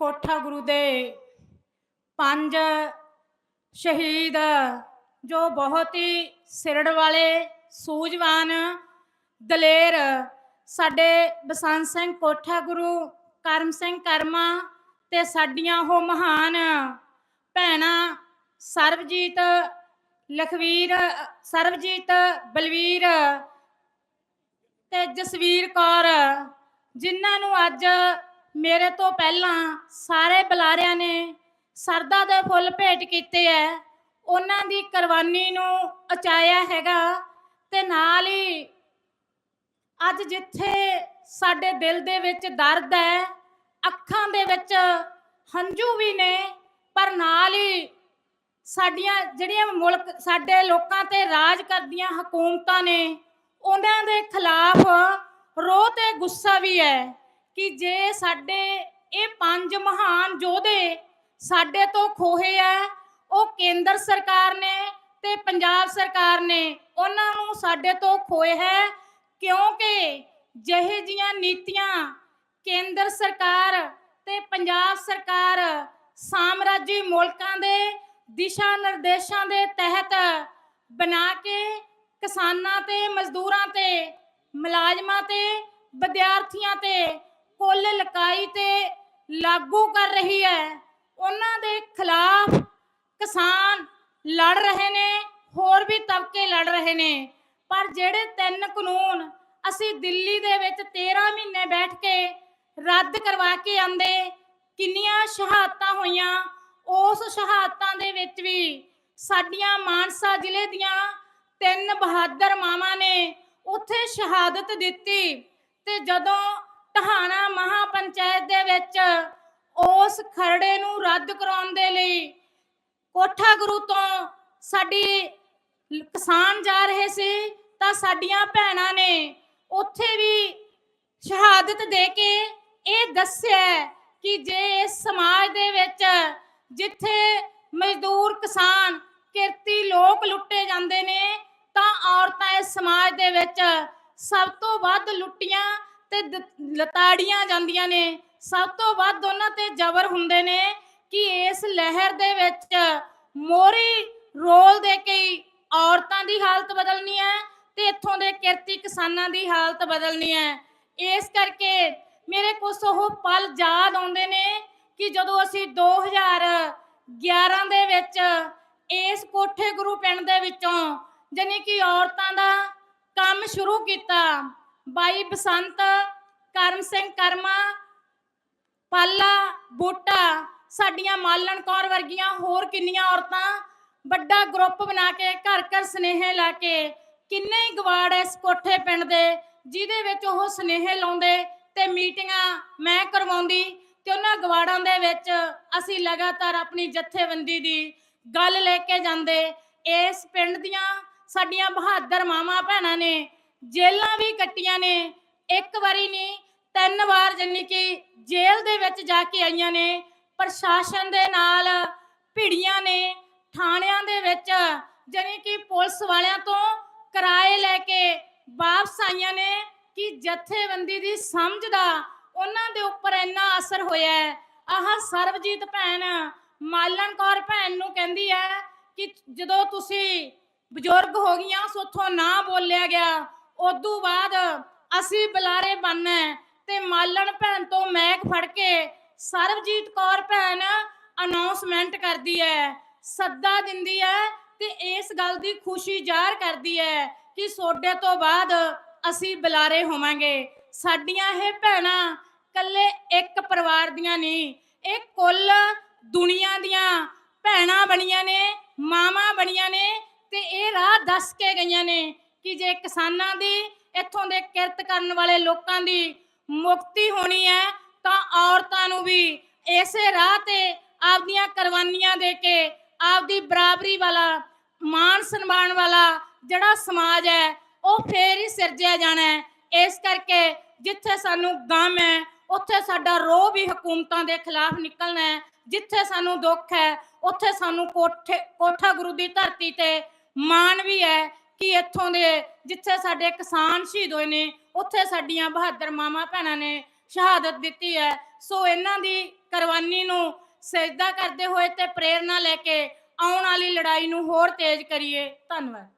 ਕੋਠਾ ਗੁਰੂ ਦੇ ਪੰਜ ਸ਼ਹੀਦ, ਜੋ ਬਹੁਤ ਹੀ ਸਿਰੜ ਵਾਲੇ, ਸੂਝਵਾਨ ਦਲੇਰ, ਸਾਡੇ ਬਸੰਤ ਸਿੰਘ ਕੋਠਾ ਗੁਰੂ, ਕਰਮ ਸਿੰਘ ਕਰਮਾ ਤੇ ਸਾਡੀਆਂ ਉਹ ਮਹਾਨ ਭੈਣਾਂ ਸਰਬਜੀਤ ਲਖਵੀਰ, ਸਰਬਜੀਤ ਬਲਵੀਰ ਤੇ ਜਸਵੀਰ ਕੌਰ, ਜਿਨ੍ਹਾਂ ਨੂੰ ਅੱਜ ਮੇਰੇ ਤੋਂ ਪਹਿਲਾਂ ਸਾਰੇ ਬੁਲਾਰਿਆਂ ਨੇ ਸਰਦਾ ਦੇ ਫੁੱਲ ਭੇਟ ਕੀਤੇ ਐ। ਉਹਨਾਂ ਦੀ ਕੁਰਬਾਨੀ ਨੂੰ ਅਚਾਇਆ ਹੈਗਾ ਤੇ ਨਾਲ ਹੀ ਅੱਜ ਜਿੱਥੇ ਸਾਡੇ ਦਿਲ ਦੇ ਵਿੱਚ ਦਰਦ ਹੈ ਅੱਖਾਂ ਦੇ ਵਿੱਚ ਹੰਝੂ ਵੀ ਨੇ, ਪਰ ਨਾਲ ਹੀ ਸਾਡੀਆਂ ਜਿਹੜੀਆਂ ਮੁਲਕ, ਸਾਡੇ ਲੋਕਾਂ ਤੇ ਰਾਜ ਕਰਦੀਆਂ ਹਕੂਮਤਾਂ ਨੇ, ਉਹਨਾਂ ਦੇ ਖਿਲਾਫ ਰੋਹ ਤੇ ਗੁੱਸਾ ਵੀ ਹੈ ਕਿ ਜੇ ਸਾਡੇ ਇਹ ਪੰਜ ਮਹਾਨ ਯੋਧੇ ਸਾਡੇ ਤੋਂ ਖੋਹੇ ਆ, ਉਹ ਕੇਂਦਰ ਸਰਕਾਰ ਨੇ ਤੇ ਪੰਜਾਬ ਸਰਕਾਰ ਨੇ ਉਹਨਾਂ ਨੂੰ ਸਾਡੇ ਤੋਂ ਖੋਏ ਹੈ, ਕਿਉਂਕਿ ਜਿਹੇ ਜੀਆਂ ਨੀਤੀਆਂ ਕੇਂਦਰ ਸਰਕਾਰ ਤੇ ਪੰਜਾਬ ਸਰਕਾਰ ਸਾਮਰਾਜੀ ਮੁਲਕਾਂ ਦੇ ਦਿਸ਼ਾ ਨਿਰਦੇਸ਼ਾਂ ਦੇ ਤਹਿਤ ਬਣਾ ਕੇ ਕਿਸਾਨਾਂ ਤੇ, ਮਜ਼ਦੂਰਾਂ ਤੇ, ਮੁਲਾਜ਼ਮਾਂ ਤੇ, ਵਿਦਿਆਰਥੀਆਂ ਤੇ ਕੁੱਲ ਲਕਾਈ ਤੇ ਲਾਗੂ ਕਰ ਰਹੀ ਹੈ। ਉਹਨਾਂ ਦੇ ਖਿਲਾਫ ਕਿਸਾਨ ਲੜ ਰਹੇ ਨੇ, ਹੋਰ ਵੀ ਤਬਕੇ ਲੜ ਰਹੇ ਨੇ। ਪਰ ਜਿਹੜੇ ਤਿੰਨ ਕਾਨੂੰਨ ਅਸੀਂ ਦਿੱਲੀ ਦੇ ਵਿੱਚ 13 ਮਹੀਨੇ ਬੈਠ ਕੇ ਰੱਦ ਕਰਵਾ ਕੇ ਆਂਦੇ, ਕਿੰਨੀਆਂ ਸ਼ਹਾਦਤਾਂ ਹੋਈਆਂ, ਉਸ ਸ਼ਹਾਦਤਾਂ ਦੇ ਵਿੱਚ ਵੀ ਸਾਡੀਆਂ ਮਾਨਸਾ ਜ਼ਿਲ੍ਹੇ ਦੀਆਂ ਤਿੰਨ ਬਹਾਦਰ ਮਾਵਾਂ ਨੇ ਉੱਥੇ ਸ਼ਹਾਦਤ ਦਿੱਤੀ। ਤੇ ਜਦੋਂ ਟਹਾਣਾ ਮਹਾਪੰਚਾਇਤ ਦੇ ਵਿੱਚ ਉਸ ਖਰੜੇ ਨੂੰ ਰੱਦ ਕਰਾਉਣ ਦੇ ਲਈ ਕੋਠਾ ਗੁਰੂ ਤੋਂ ਸਾਡੀ ਕਿਸਾਨ ਜਾ ਰਹੇ ਸੀ ਤਾਂ ਸਾਡੀਆਂ ਭੈਣਾਂ ਨੇ ਉੱਥੇ ਵੀ ਸ਼ਹਾਦਤ ਦੇ ਕੇ ਇਹ ਦੱਸਿਆ ਕਿ ਜੇ ਇਸ ਸਮਾਜ ਦੇ ਵਿੱਚ ਜਿੱਥੇ ਮਜ਼ਦੂਰ ਕਿਸਾਨ ਕਿਰਤੀ ਲੋਕ ਲੁੱਟੇ ਜਾਂਦੇ ਨੇ ਤਾਂ ਔਰਤਾਂ ਇਸ ਸਮਾਜ ਦੇ ਵਿੱਚ ਸਭ ਤੋਂ ਵੱਧ ਲੁੱਟੀਆਂ ਤੇ ਲਤਾੜੀਆਂ ਜਾਂਦੀਆਂ ਨੇ। ਸਭ ਤੋਂ ਵੱਧ ਉਹਨਾਂ ਤੇ ਜ਼ਬਰ ਹੁੰਦੇ ਨੇ ਕਿ ਇਸ ਲਹਿਰ ਦੇ ਵਿੱਚ ਮੋਰੀ ਰੋਲ ਦੇ ਕੇ ਔਰਤਾਂ ਦੀ ਹਾਲਤ ਬਦਲਣੀ ਹੈ ਤੇ ਇੱਥੋਂ ਦੇ ਕਿਰਤੀ ਕਿਸਾਨਾਂ ਦੀ ਹਾਲਤ ਬਦਲਣੀ ਹੈ। ਇਸ ਕਰਕੇ ਮੇਰੇ ਕੁਝ ਉਹ ਪਲ ਯਾਦ ਆਉਂਦੇ ਨੇ ਕਿ ਜਦੋਂ ਅਸੀਂ 2011 ਦੇ ਵਿੱਚ ਇਸ ਕੋਠੇ ਗੁਰੂ ਪਿੰਡ ਦੇ ਵਿੱਚੋਂ ਜਾਣੀ ਕਿ ਔਰਤਾਂ ਦਾ ਕੰਮ ਸ਼ੁਰੂ ਕੀਤਾ ਬਾਈ ਬਸੰਤ, ਕਰਮ ਸਿੰਘ ਕਰਮਾ, ਪਾਲਾ, ਬੂਟਾ, ਸਾਡੀਆਂ ਮਾਲਣ ਕੌਰ ਵਰਗੀਆਂ ਹੋਰ ਕਿੰਨੀਆਂ ਔਰਤਾਂ ਵੱਡਾ ਗਰੁੱਪ ਬਣਾ ਕੇ ਘਰ ਘਰ ਸਨੇਹ ਲਾ ਕੇ ਕਿੰਨੇ ਹੀ ਗਵਾੜ ਇਸ ਕੋਠੇ ਪਿੰਡ ਦੇ, ਜਿਹਦੇ ਵਿੱਚ ਉਹ ਸਨੇਹ ਲਾਉਂਦੇ ਤੇ ਮੀਟਿੰਗਾਂ ਮੈਂ ਕਰਵਾਉਂਦੀ ਤੇ ਉਹਨਾਂ ਗਵਾੜਾਂ ਦੇ ਵਿੱਚ ਅਸੀਂ ਲਗਾਤਾਰ ਆਪਣੀ ਜਥੇਬੰਦੀ ਦੀ ਗੱਲ ਲੈ ਕੇ ਜਾਂਦੇ। ਇਸ ਪਿੰਡ ਦੀਆਂ ਸਾਡੀਆਂ ਬਹਾਦਰ ਮਾਵਾਂ ਭੈਣਾਂ ਨੇ ਜੇਲਾਂ ਵੀ ਕੱਟੀਆਂ ਨੇ। ਇੱਕ ਵਾਰੀ ਨਹੀਂ, ਤਿੰਨ ਵਾਰ ਜੰਨੀ ਕਿ ਜੇਲ੍ਹ ਦੇ ਵਿੱਚ ਜਾ ਕੇ ਆਈਆਂ ਨੇ। ਪ੍ਰਸ਼ਾਸਨ ਦੇ ਨਾਲ ਭਿੜੀਆਂ ਨੇ। ਥਾਣਿਆਂ ਦੇ ਵਿੱਚ ਜਾਣੀ ਕਿ ਪੁਲਿਸ ਵਾਲਿਆਂ ਤੋਂ ਕਿਰਾਏ ਲੈ ਕੇ ਵਾਪਸ ਆਈਆਂ ਨੇ ਕਿ ਜਥੇਬੰਦੀ ਦੀ ਸਮਝ ਦਾ ਉਹਨਾਂ ਦੇ ਉੱਪਰ ਇੰਨਾ ਅਸਰ ਹੋਇਆ ਹੈ। ਆਹ ਸਰਬਜੀਤ ਭੈਣ ਮਾਲਣ ਕੌਰ ਭੈਣ ਨੂੰ ਕਹਿੰਦੀ ਹੈ ਕਿ ਜਦੋਂ ਤੁਸੀਂ ਬਜ਼ੁਰਗ ਹੋ ਗਈਆਂ ਸੋਥੋਂ ਨਾ ਬੋਲਿਆ ਗਿਆ। ਉਦੋਂ ਬਾਅਦ ਅਸੀਂ ਬੁਲਾਰੇ ਬਣਨਾ ਤੇ ਮਾਲਣ ਭੈਣ ਤੋਂ ਮੈਕ ਫੜ ਕੇ ਸਰਬਜੀਤ ਕੌਰ ਭੈਣ ਅਨਾਉਂਸਮੈਂਟ ਕਰਦੀ ਹੈ, ਸੱਦਾ ਦਿੰਦੀ ਹੈ ਤੇ ਇਸ ਗੱਲ ਦੀ ਖੁਸ਼ੀ ਜ਼ਾਹਰ ਕਰਦੀ ਹੈ ਕਿ ਸੋਡੇ ਤੋਂ ਬਾਅਦ ਅਸੀਂ ਬੁਲਾਰੇ ਹੋਵਾਂਗੇ। ਸਾਡੀਆਂ ਇਹ ਭੈਣਾਂ ਕੱਲੇ ਇੱਕ ਪਰਿਵਾਰ ਦੀਆਂ ਨਹੀਂ, ਇਹ ਕੁੱਲ ਦੁਨੀਆ ਦੀਆਂ ਭੈਣਾਂ ਬਣੀਆਂ ਨੇ, ਮਾਵਾਂ ਬਣੀਆਂ ਨੇ ਤੇ ਇਹ ਰਾਹ ਦੱਸ ਕੇ ਗਈਆਂ ਨੇ। ਕਿ ਜੇ ਕਿਸਾਨਾਂ ਦੀ ਇੱਥੋਂ ਦੇ ਕਿਰਤ ਕਰਨ ਵਾਲੇ ਲੋਕਾਂ ਦੀ ਮੁਕਤੀ ਹੋਣੀ ਹੈ, ਤਾਂ ਔਰਤਾਂ ਨੂੰ ਵੀ ਇਸੇ ਰਾਹ ਤੇ ਆਪਦੀਆਂ ਕੁਰਬਾਨੀਆਂ ਦੇ ਕੇ ਆਪਦੀ ਬਰਾਬਰੀ ਵਾਲਾ ਮਾਨ ਸਨਮਾਨ ਵਾਲਾ ਜਿਹੜਾ ਸਮਾਜ ਹੈ, ਉਹ ਫੇਰ ਹੀ ਸਿਰਜਿਆ ਜਾਣਾ ਹੈ। ਇਸ ਕਰਕੇ ਜਿੱਥੇ ਸਾਨੂੰ ਗਮ ਹੈ, ਉੱਥੇ ਸਾਡਾ ਰੋਹ ਵੀ ਹਕੂਮਤਾਂ ਦੇ ਖਿਲਾਫ ਨਿਕਲਣਾ ਹੈ। ਜਿੱਥੇ ਸਾਨੂੰ ਦੁੱਖ ਹੈ, ਉੱਥੇ ਸਾਨੂੰ ਕੋਠੇ, ਕੋਠਾ ਗੁਰੂ ਦੀ ਧਰਤੀ ਤੇ ਮਾਣ ਵੀ ਹੈ ਕਿ ਇੱਥੋਂ ਦੇ ਜਿੱਥੇ ਸਾਡੇ ਕਿਸਾਨ ਸ਼ਹੀਦ ਹੋਏ ਨੇ, ਉੱਥੇ ਸਾਡੀਆਂ ਬਹਾਦਰ ਮਾਵਾਂ ਭੈਣਾਂ ਨੇ ਸ਼ਹਾਦਤ ਦਿੱਤੀ ਹੈ। ਸੋ ਇਹਨਾਂ ਦੀ ਕੁਰਬਾਨੀ ਨੂੰ ਸਜਦਾ ਕਰਦੇ ਹੋਏ ਤੇ ਪ੍ਰੇਰਣਾ ਲੈ ਕੇ ਆਉਣ ਵਾਲੀ ਲੜਾਈ ਨੂੰ ਹੋਰ ਤੇਜ਼ ਕਰੀਏ। ਧੰਨਵਾਦ।